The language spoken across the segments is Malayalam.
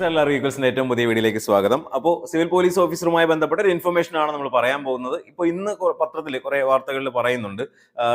നമസ്കാരം എല്ലാ റീക്വൽസിന്റെ ഏറ്റവും പുതിയ വീഡിയോയിലേക്ക് സ്വാഗതം. അപ്പോൾ സിവിൽ പോലീസ് ഓഫീസറുമായി ബന്ധപ്പെട്ട ഒരു ഇൻഫർമേഷൻ ആണ് നമ്മൾ പറയാൻ പോകുന്നത്. ഇപ്പോൾ ഇന്ന് പത്രത്തിൽ കുറേ വാർത്തകളിൽ പറയുന്നുണ്ട്.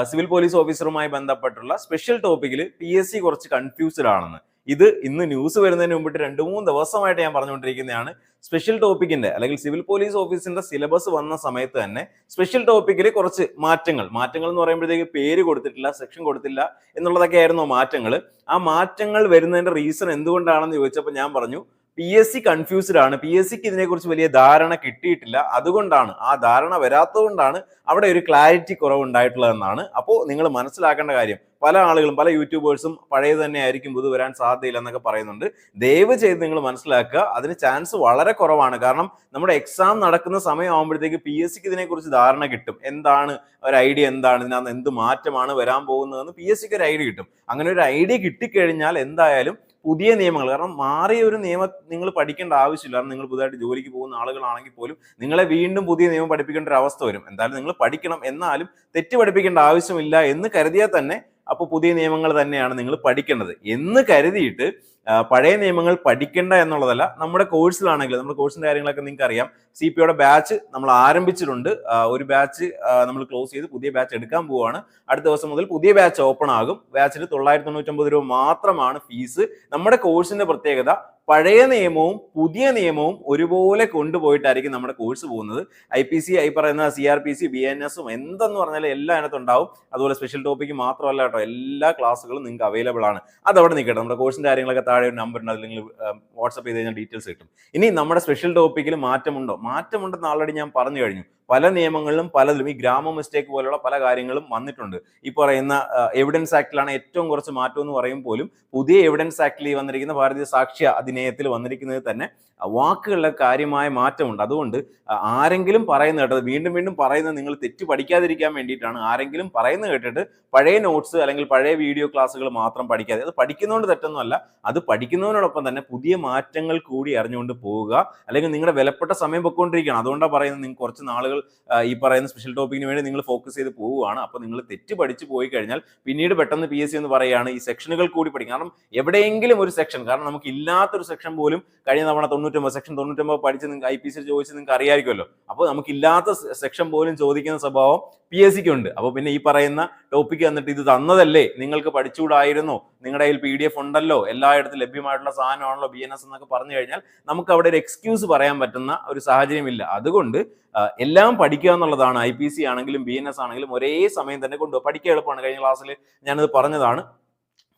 സിവിൽ പോലീസ് ഓഫീസറുമായി ബന്ധപ്പെട്ടുള്ള സ്പെഷ്യൽ ടോപ്പിക്കിൽ പി എസ് സി കുറച്ച് കൺഫ്യൂസ്ഡ് ആണെന്ന്. ഇത് ഇന്ന് ന്യൂസ് വരുന്നതിന് മുമ്പിട്ട് രണ്ട് മൂന്ന് ദിവസമായിട്ട് ഞാൻ പറഞ്ഞുകൊണ്ടിരിക്കുന്നതാണ്. സ്പെഷ്യൽ ടോപ്പിക്കിന്റെ അല്ലെങ്കിൽ സിവിൽ പോലീസ് ഓഫീസിന്റെ സിലബസ് വന്ന സമയത്ത് തന്നെ സ്പെഷ്യൽ ടോപ്പിക്കിൽ കുറച്ച് മാറ്റങ്ങൾ. മാറ്റങ്ങൾ എന്ന് പറയുമ്പോഴത്തേക്ക് പേര് കൊടുത്തിട്ടില്ല സെക്ഷൻ കൊടുത്തില്ല എന്നുള്ളതൊക്കെ ആയിരുന്നു മാറ്റങ്ങൾ ആ മാറ്റങ്ങൾ വരുന്നതിന്റെ റീസൺ എന്തുകൊണ്ടാണെന്ന് ചോദിച്ചപ്പോൾ ഞാൻ പറഞ്ഞു പി എസ് സി കൺഫ്യൂസ്ഡ് ആണ്. പി എസ് സിക്ക് ഇതിനെക്കുറിച്ച് വലിയ ധാരണ കിട്ടിയിട്ടില്ല. അതുകൊണ്ടാണ് ആ ധാരണ വരാത്തതുകൊണ്ടാണ് അവിടെ ഒരു ക്ലാരിറ്റി കുറവുണ്ടായിട്ടുള്ളതെന്നാണ്. അപ്പോൾ നിങ്ങൾ മനസ്സിലാക്കേണ്ട കാര്യം പല ആളുകളും പല യൂട്യൂബേഴ്സും പഴയത് തന്നെ ആയിരിക്കും പുതു വരാൻ സാധ്യതയില്ല എന്നൊക്കെ പറയുന്നുണ്ട്. ദയവ് ചെയ്ത് നിങ്ങൾ മനസ്സിലാക്കുക അതിന് ചാൻസ് വളരെ കുറവാണ്. കാരണം നമ്മുടെ എക്സാം നടക്കുന്ന സമയമാകുമ്പോഴത്തേക്ക് പി എസ് സിക്ക് ഇതിനെക്കുറിച്ച് ധാരണ കിട്ടും. എന്താണ് ഒരു ഐഡിയ എന്താണ് ഇതിനകത്ത് എന്ത് മാറ്റമാണ് വരാൻ പോകുന്നതെന്ന് പി എസ് സിക്ക് ഒരു ഐഡിയ കിട്ടും. അങ്ങനെ ഒരു ഐഡിയ കിട്ടിക്കഴിഞ്ഞാൽ എന്തായാലും പുതിയ നിയമങ്ങൾ. കാരണം മാറിയ ഒരു നിയമം നിങ്ങൾ പഠിക്കേണ്ട ആവശ്യമില്ല. കാരണം നിങ്ങൾ പുതുതായിട്ട് ജോലിക്ക് പോകുന്ന ആളുകളാണെങ്കിൽ പോലും നിങ്ങളെ വീണ്ടും പുതിയ നിയമം പഠിപ്പിക്കേണ്ട ഒരു അവസ്ഥ വരും. എന്തായാലും നിങ്ങൾ പഠിക്കണം. എന്നാലും തെറ്റ് പഠിപ്പിക്കേണ്ട ആവശ്യമില്ല എന്ന് കരുതിയാൽ തന്നെ അപ്പോൾ പുതിയ നിയമങ്ങൾ തന്നെയാണ് നിങ്ങൾ പഠിക്കേണ്ടത്. എന്ന് കരുതിയിട്ട് പഴയ നിയമങ്ങൾ പഠിക്കേണ്ട എന്നുള്ളതല്ല നമ്മുടെ കോഴ്സിലാണെങ്കിൽ നമ്മുടെ കോഴ്സിന്റെ കാര്യങ്ങളൊക്കെ നിങ്ങൾക്ക് അറിയാം സി പി യുടെ ബാച്ച് നമ്മൾ ആരംഭിച്ചിട്ടുണ്ട്. ഒരു ബാച്ച് നമ്മൾ ക്ലോസ് ചെയ്ത് പുതിയ ബാച്ച് എടുക്കാൻ പോവുകയാണ് അടുത്ത ദിവസം മുതൽ പുതിയ ബാച്ച് ഓപ്പൺ ആകും. ബാച്ചിന് തൊള്ളായിരത്തി തൊണ്ണൂറ്റൊമ്പത് രൂപ മാത്രമാണ് ഫീസ് നമ്മുടെ കോഴ്സിന്റെ പ്രത്യേകത പഴയ നിയമവും പുതിയ നിയമവും ഒരുപോലെ കൊണ്ടുപോയിട്ടായിരിക്കും നമ്മുടെ കോഴ്സ് പോകുന്നത്. ഐ പി സി ഐ പറയുന്ന C R P C B N എസും എന്തെന്ന് പറഞ്ഞാലും എല്ലാം അതിനകത്ത് ഉണ്ടാവും. അതുപോലെ സ്പെഷ്യൽ ടോപ്പിക്ക് മാത്രമല്ല കേട്ടോ എല്ലാ ക്ലാസ്സുകളും നിങ്ങൾക്ക് അവൈലബിൾ ആണ്. അതവിടെ നിൽക്കട്ടെ നമ്മുടെ കോഴ്സിന്റെ കാര്യങ്ങളൊക്കെ താഴെ ഒരു നമ്പർ ഉണ്ട് അതിൽ നിങ്ങൾ വാട്സപ്പ് ചെയ്ത് കഴിഞ്ഞാൽ ഡീറ്റെയിൽസ് കിട്ടും. ഇനി നമ്മുടെ സ്പെഷ്യൽ ടോപ്പിക്കിൽ മാറ്റമുണ്ടോ? മാറ്റമുണ്ടെന്ന് ആൾറെഡി ഞാൻ പറഞ്ഞു കഴിഞ്ഞു. പല നിയമങ്ങളിലും പലതിലും ഈ ഗ്രാമ മിസ്റ്റേക്ക് പോലുള്ള പല കാര്യങ്ങളും വന്നിട്ടുണ്ട്. ഈ പറയുന്ന എവിഡൻസ് ആക്ടിലാണ് ഏറ്റവും കുറച്ച് മാറ്റം എന്ന് പറയും പോലും പുതിയ എവിഡൻസ് ആക്ടിൽ വന്നിരിക്കുന്ന ഭാരതീയ സാക്ഷ്യ അധിനയത്തിൽ വന്നിരിക്കുന്നത് തന്നെ വാക്കുകളിലെ കാര്യമായ മാറ്റമുണ്ട്. അതുകൊണ്ട് ആരെങ്കിലും പറയുന്ന കേട്ടത് വീണ്ടും വീണ്ടും പറയുന്നത് നിങ്ങൾ തെറ്റ് പഠിക്കാതിരിക്കാൻ വേണ്ടിയിട്ടാണ്. ആരെങ്കിലും പറയുന്നത് കേട്ടിട്ട് പഴയ നോട്ട്സ് അല്ലെങ്കിൽ പഴയ വീഡിയോ ക്ലാസ്സുകൾ മാത്രം പഠിക്കാതെ അത് പഠിക്കുന്നതുകൊണ്ട് തെറ്റൊന്നുമല്ല അത് പഠിക്കുന്നതിനോടൊപ്പം തന്നെ പുതിയ മാറ്റങ്ങൾ കൂടി അറിഞ്ഞുകൊണ്ട് പോവുക. അല്ലെങ്കിൽ നിങ്ങളുടെ വിലപ്പെട്ട സമയം പൊയ്ക്കൊണ്ടിരിക്കുകയാണ്. അതുകൊണ്ടാണ് പറയുന്നത് നിങ്ങൾ കുറച്ച് നാളുകൾ ഈ പറയുന്ന സ്പെഷ്യൽ ടോപ്പിക്കിന് വേണ്ടി നിങ്ങൾ ഫോക്കസ് ചെയ്ത് പോവുകയാണ്. അപ്പോൾ നിങ്ങൾ തെറ്റ് പഠിച്ചു പോയി കഴിഞ്ഞാൽ പിന്നീട് പെട്ടെന്ന് പി എസ് സി എന്ന് പറയുകയാണ് ഈ സെക്ഷനുകൾ കൂടി പഠിക്കും. കാരണം എവിടെയെങ്കിലും ഒരു സെക്ഷൻ കാരണം നമുക്ക് ഇല്ലാത്തൊരു സെക്ഷൻ പോലും കഴിഞ്ഞ തവണ തൊണ്ണൂറ്റൊമ്പത് സെക്ഷൻ തൊണ്ണൂറ്റൊമ്പത് പഠിച്ച് നിങ്ങൾക്ക് ഐ പി സി ചോദിച്ച് നിങ്ങൾക്ക് അറിയാമായിരിക്കുമല്ലോ അപ്പോൾ നമുക്ക് ഇല്ലാത്ത സെക്ഷൻ പോലും ചോദിക്കുന്ന സ്വഭാവം പി എസ് സിക്ക് ഉണ്ട്. അപ്പോൾ പിന്നെ ഈ പറയുന്ന ടോപ്പിക്ക് വന്നിട്ട് ഇത് തന്നതല്ലേ? നിങ്ങൾക്ക് പഠിച്ചുകൂടായിരുന്നോ നിങ്ങളുടെ കയ്യിൽ പി ഡി എഫ് ഉണ്ടല്ലോ. എല്ലായിടത്തും ലഭ്യമായിട്ടുള്ള സാധനമാണല്ലോ ബി എൻ എസ് എന്നൊക്കെ പറഞ്ഞു കഴിഞ്ഞാൽ നമുക്ക് അവിടെ ഒരു എക്സ്ക്യൂസ് പറയാൻ പറ്റുന്ന ഒരു സാഹചര്യമില്ല. അതുകൊണ്ട് എല്ലാം പഠിക്കുക എന്നുള്ളതാണ്. ഐ പി സി ആണെങ്കിലും ബി എൻ എസ് ആണെങ്കിലും ഒരേ സമയം തന്നെ കൊണ്ടുപോകും പഠിക്കുക എളുപ്പമാണ്. കഴിഞ്ഞ ക്ലാസ്സിൽ ഞാനത് പറഞ്ഞതാണ്.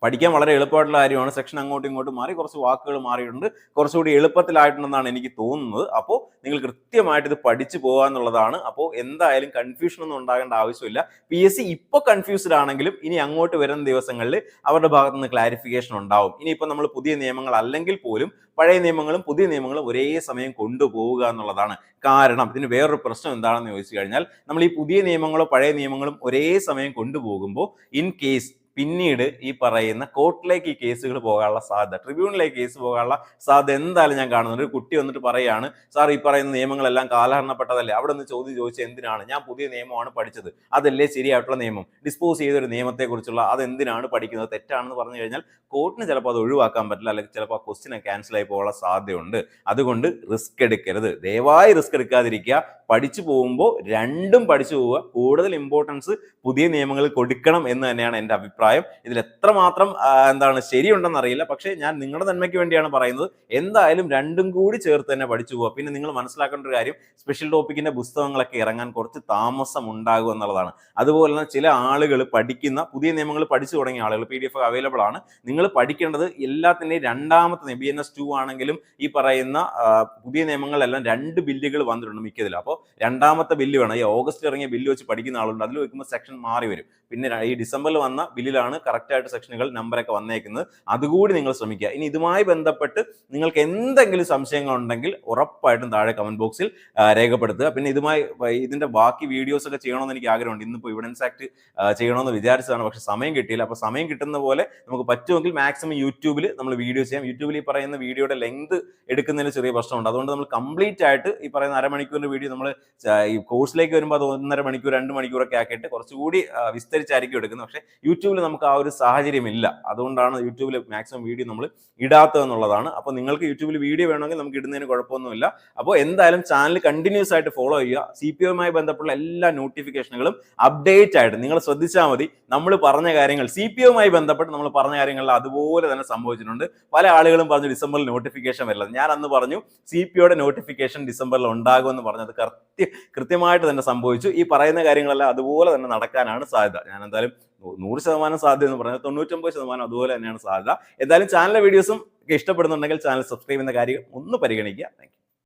പഠിക്കാൻ വളരെ എളുപ്പമായിട്ടുള്ള കാര്യമാണ്. സെക്ഷൻ അങ്ങോട്ടും ഇങ്ങോട്ടും മാറി കുറച്ച് വാക്കുകൾ മാറിയിട്ടുണ്ട്. കുറച്ചുകൂടി എളുപ്പത്തിലായിട്ടുണ്ടെന്നാണ് എനിക്ക് തോന്നുന്നത്. അപ്പോൾ നിങ്ങൾ കൃത്യമായിട്ട് ഇത് പഠിച്ചു പോകുക എന്നുള്ളതാണ്. അപ്പോൾ എന്തായാലും കൺഫ്യൂഷൻ ഒന്നും ഉണ്ടാകേണ്ട ആവശ്യമില്ല. പി എസ് സി ഇപ്പോൾ കൺഫ്യൂസ്ഡ് ആണെങ്കിലും ഇനി അങ്ങോട്ട് വരുന്ന ദിവസങ്ങളിൽ അവരുടെ ഭാഗത്ത് നിന്ന് ക്ലാരിഫിക്കേഷൻ ഉണ്ടാവും. ഇനിയിപ്പോൾ നമ്മൾ പുതിയ നിയമങ്ങൾ അല്ലെങ്കിൽ പോലും പഴയ നിയമങ്ങളും പുതിയ നിയമങ്ങളും ഒരേ സമയം കൊണ്ടുപോവുക എന്നുള്ളതാണ് കാരണം. ഇതിന് വേറൊരു പ്രശ്നം എന്താണെന്ന് ചോദിച്ചു കഴിഞ്ഞാൽ നമ്മൾ ഈ പുതിയ നിയമങ്ങളോ പഴയ നിയമങ്ങളും ഒരേ സമയം കൊണ്ടുപോകുമ്പോൾ ഇൻ കേസ് പിന്നീട് ഈ പറയുന്ന കോർട്ടിലേക്ക് ഈ കേസുകൾ പോകാനുള്ള സാധ്യത ട്രിബ്യൂണലിലേക്ക് കേസ് പോകാനുള്ള സാധ്യത എന്തായാലും ഞാൻ കാണുന്നുണ്ട്. ഒരു കുട്ടി വന്നിട്ട് പറയാണ് സാർ ഈ പറയുന്ന നിയമങ്ങളെല്ലാം കാലഹരണപ്പെട്ടതല്ലേ? അവിടെ നിന്ന് ചോദ്യം ചോദിച്ചത് എന്തിനാണ്? ഞാൻ പുതിയ നിയമമാണ് പഠിച്ചത്. അതല്ലേ ശരിയായിട്ടുള്ള നിയമം? ഡിസ്പോസ് ചെയ്തൊരു നിയമത്തെക്കുറിച്ചുള്ള അതെന്തിനാണ് പഠിക്കുന്നത്? തെറ്റാണെന്ന് പറഞ്ഞു കഴിഞ്ഞാൽ കോർട്ടിന് ചിലപ്പോൾ അത് ഒഴിവാക്കാൻ പറ്റില്ല അല്ലെങ്കിൽ ചിലപ്പോൾ ആ ക്വസ്റ്റിനെ ക്യാൻസൽ ആയി പോകാനുള്ള സാധ്യതയുണ്ട്. അതുകൊണ്ട് റിസ്ക് എടുക്കരുത്. ദയവായി റിസ്ക് എടുക്കാതിരിക്കുക. പഠിച്ചു പോകുമ്പോൾ രണ്ടും പഠിച്ചു പോവുക. കൂടുതൽ ഇമ്പോർട്ടൻസ് പുതിയ നിയമങ്ങൾ കൊടുക്കണം എന്ന് തന്നെയാണ് എന്റെ അഭിപ്രായം. ഇതിൽ എത്രമാത്രം എന്താണ് ശരിയുണ്ടെന്ന് അറിയില്ല. പക്ഷേ ഞാൻ നിങ്ങളുടെ നന്മയ്ക്ക് വേണ്ടിയാണ് പറയുന്നത്. എന്തായാലും രണ്ടും കൂടി ചേർത്ത് തന്നെ പഠിച്ചു പോവുക. പിന്നെ നിങ്ങൾ മനസ്സിലാക്കേണ്ട ഒരു കാര്യം സ്പെഷ്യൽ ടോപ്പിക്കിന്റെ പുസ്തകങ്ങളൊക്കെ ഇറങ്ങാൻ കുറച്ച് താമസം ഉണ്ടാകും എന്നുള്ളതാണ്. അതുപോലെ തന്നെ ചില ആളുകൾ പഠിക്കുന്ന പുതിയ നിയമങ്ങൾ പഠിച്ചു തുടങ്ങിയ ആളുകൾ പി ഡി എഫ് അവൈലബിൾ ആണ്. നിങ്ങൾ പഠിക്കേണ്ടത് എല്ലാത്തിന്റെയും രണ്ടാമത്തെ ബി എൻ എസ് ടു ആണെങ്കിലും ഈ പറയുന്ന പുതിയ നിയമങ്ങളെല്ലാം രണ്ട് ബില്ലുകൾ വന്നിട്ടുണ്ട് മിക്കതിലും. അപ്പോൾ രണ്ടാമത്തെ ബില്ല് വേണം. ഈ ഓഗസ്റ്റ് ഇറങ്ങിയ ബില്ല് വെച്ച് പഠിക്കുന്ന ആളുണ്ട്. അതിൽ വെക്കുമ്പോൾ സെക്ഷൻ മാറി വരും. പിന്നെ ഈ ഡിസംബറിൽ വന്ന ബില്ലിലാണ് കറക്റ്റായിട്ട് സെക്ഷനുകൾ നമ്പറൊക്കെ വന്നേക്കുന്നത്. അതുകൂടി നിങ്ങൾ ശ്രമിക്കുക. ഇനി ഇതുമായി ബന്ധപ്പെട്ട് നിങ്ങൾക്ക് എന്തെങ്കിലും സംശയങ്ങൾ ഉണ്ടെങ്കിൽ ഉറപ്പായിട്ടും താഴെ കമന്റ് ബോക്സിൽ രേഖപ്പെടുത്തുക. പിന്നെ ഇതുമായി ഇതിന്റെ ബാക്കി വീഡിയോസ് ഒക്കെ ചെയ്യണമെന്ന് എനിക്ക് ആഗ്രഹമുണ്ട്. ഇന്നിപ്പോൾ ഇവിഡൻസ് ആക്ട് ചെയ്യണമെന്ന് വിചാരിച്ചതാണ്. പക്ഷെ സമയം കിട്ടിയില്ല. അപ്പോൾ സമയം കിട്ടുന്ന പോലെ നമുക്ക് പറ്റുമെങ്കിൽ മാക്സിമം യൂട്യൂബിൽ നമ്മൾ വീഡിയോ ചെയ്യാം. യൂട്യൂബിൽ ഈ പറയുന്ന വീഡിയോയുടെ ലെങ്ത് എടുക്കുന്നതിന് ചെറിയ പ്രശ്നമുണ്ട്. അതുകൊണ്ട് നമ്മൾ കംപ്ലീറ്റ് ആയിട്ട് ഈ പറയുന്ന അരമണിക്കൂറിന്റെ വീഡിയോ നമ്മൾ ഈ കോഴ്സിലേക്ക് വരുമ്പോൾ അത് ഒന്നര മണിക്കൂർ രണ്ട് മണിക്കൂറൊക്കെ ആക്കിയിട്ട് കുറച്ചുകൂടി വിസ്തരിച്ചായിരിക്കും എടുക്കുന്നത്. പക്ഷേ യൂട്യൂബിൽ നമുക്ക് ആ ഒരു സാഹചര്യം ഇല്ല അതുകൊണ്ടാണ് യൂട്യൂബിൽ മാക്സിമം വീഡിയോ നമ്മൾ ഇടാത്തത് എന്നുള്ളതാണ് അപ്പോൾ നിങ്ങൾക്ക് യൂട്യൂബിൽ വീഡിയോ വേണമെങ്കിൽ നമുക്ക് ഇടുന്നതിന് കുഴപ്പമൊന്നുമില്ല. അപ്പോൾ എന്തായാലും ചാനൽ കണ്ടിന്യൂസ് ആയിട്ട് ഫോളോ ചെയ്യുക. സി പി ഒയുമായി ബന്ധപ്പെട്ട എല്ലാ നോട്ടിഫിക്കേഷനുകളും അപ്ഡേറ്റ് ആയിട്ട് നിങ്ങൾ ശ്രദ്ധിച്ചാൽ മതി. നമ്മൾ പറഞ്ഞ കാര്യങ്ങൾ സി പി ഒയുമായി ബന്ധപ്പെട്ട് നമ്മൾ പറഞ്ഞ കാര്യങ്ങളിൽ അതുപോലെ തന്നെ സംഭവിച്ചിട്ടുണ്ട്. പല ആളുകളും പറഞ്ഞു ഡിസംബറിൽ നോട്ടിഫിക്കേഷൻ വരില്ല. ഞാൻ അന്ന് പറഞ്ഞു സി പി ഒയുടെ നോട്ടിഫിക്കേഷൻ ഡിസംബറിൽ ഉണ്ടാകുമെന്ന് പറഞ്ഞത് കൃത്യ കൃത്യമായിട്ട് തന്നെ സംഭവിച്ചു. ഈ പറയുന്ന കാര്യങ്ങളെല്ലാം അതുപോലെ തന്നെ നടക്കാനാണ് സാധ്യത. ഞാൻ എന്തായാലും നൂറ് ശതമാനം സാധ്യത എന്ന് പറഞ്ഞാൽ തൊണ്ണൂറ്റൊമ്പത് ശതമാനം അതുപോലെ തന്നെയാണ് സാധ്യത. എന്തായാലും ചാനലിലെ വീഡിയോസും ഇഷ്ടപ്പെടുന്നുണ്ടെങ്കിൽ ചാനൽ സബ്സ്ക്രൈബ് ചെയ്യുന്ന കാര്യം ഒന്ന് പരിഗണിക്കുക. താങ്ക്